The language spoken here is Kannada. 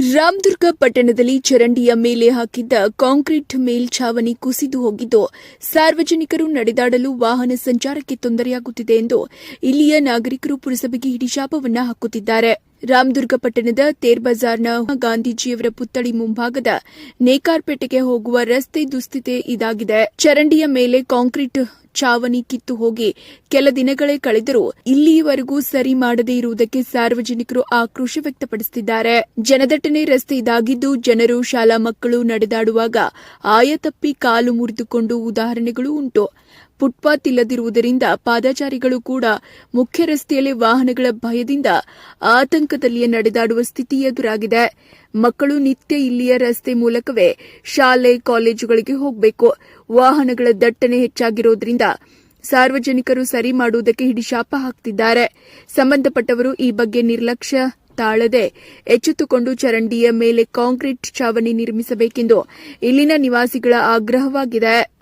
ರಾಮದುರ್ಗ ಪಟ್ಟಣದಲ್ಲಿ ಚರಂಡಿಯ ಮೇಲೆ ಹಾಕಿದ್ದ ಕಾಂಕ್ರೀಟ್ ಮೇಲ್ಛಾವಣಿ ಕುಸಿದು ಹೋಗಿದ್ದು, ಸಾರ್ವಜನಿಕರು ನಡೆದಾಡಲು ವಾಹನ ಸಂಚಾರಕ್ಕೆ ತೊಂದರೆಯಾಗುತ್ತಿದೆ ಎಂದು ಇಲ್ಲಿಯ ನಾಗರಿಕರು ಪುರಸಭೆಗೆ ಹಿಡಿಶಾಪವನ್ನ ಹಾಕುತ್ತಿದ್ದಾರೆ. ರಾಮದುರ್ಗ ಪಟ್ಟಣದ ತೇರ್ ಬಜಾರ್ನ ಗಾಂಧೀಜಿಯವರ ಪುತ್ಥಳಿ ಮುಂಭಾಗದ ನೇಕಾರ್ಪೇಟೆಗೆ ಹೋಗುವ ರಸ್ತೆ ದುಸ್ಥಿತಿ ಇದಾಗಿದೆ. ಚರಂಡಿಯ ಮೇಲೆ ಕಾಂಕ್ರೀಟ್ ಚಾವಣಿ ಕಿತ್ತು ಹೋಗಿ ಕೆಲ ದಿನಗಳೇ ಕಳೆದರೂ ಇಲ್ಲಿಯವರೆಗೂ ಸರಿ ಮಾಡದೇ ಇರುವುದಕ್ಕೆ ಸಾರ್ವಜನಿಕರು ಆಕ್ರೋಶ ವ್ಯಕ್ತಪಡಿಸುತ್ತಿದ್ದಾರೆ. ಜನದಟ್ಟಣೆ ರಸ್ತೆ ಇದಾಗಿದ್ದು ಜನರು, ಶಾಲಾ ಮಕ್ಕಳು ನಡೆದಾಡುವಾಗ ಆಯತಪ್ಪಿ ಕಾಲು ಮುರಿದುಕೊಂಡು ಉದಾಹರಣೆಗಳು ಉಂಟು. ಫುಟ್ಪಾತ್ ಇಲ್ಲದಿರುವುದರಿಂದ ಪಾದಚಾರಿಗಳು ಕೂಡ ಮುಖ್ಯ ರಸ್ತೆಯಲ್ಲಿ ವಾಹನಗಳ ಭಯದಿಂದ ಆತಂಕದಲ್ಲಿಯೇ ನಡೆದಾಡುವ ಸ್ಥಿತಿ ಎದುರಾಗಿದೆ. ಮಕ್ಕಳು ನಿತ್ಯ ಇಲ್ಲಿಯ ರಸ್ತೆ ಮೂಲಕವೇ ಶಾಲೆ, ಕಾಲೇಜುಗಳಿಗೆ ಹೋಗಬೇಕು. ವಾಹನಗಳ ದಟ್ಟಣೆ ಹೆಚ್ಚಾಗಿರೋದ್ರಿಂದ ಸಾರ್ವಜನಿಕರು ಸರಿ ಮಾಡುವುದಕ್ಕೆ ಹಿಡಿಶಾಪ ಹಾಕ್ತಿದ್ದಾರೆ. ಸಂಬಂಧಪಟ್ಟವರು ಈ ಬಗ್ಗೆ ನಿರ್ಲಕ್ಷ್ಯ ತಾಳದೆ ಎಚ್ಚೆತ್ತುಕೊಂಡು ಚರಂಡಿಯ ಮೇಲೆ ಕಾಂಕ್ರೀಟ್ ಛಾವಣಿ ನಿರ್ಮಿಸಬೇಕೆಂದು ಇಲ್ಲಿನ ನಿವಾಸಿಗಳ ಆಗ್ರಹವಾಗಿದೆ.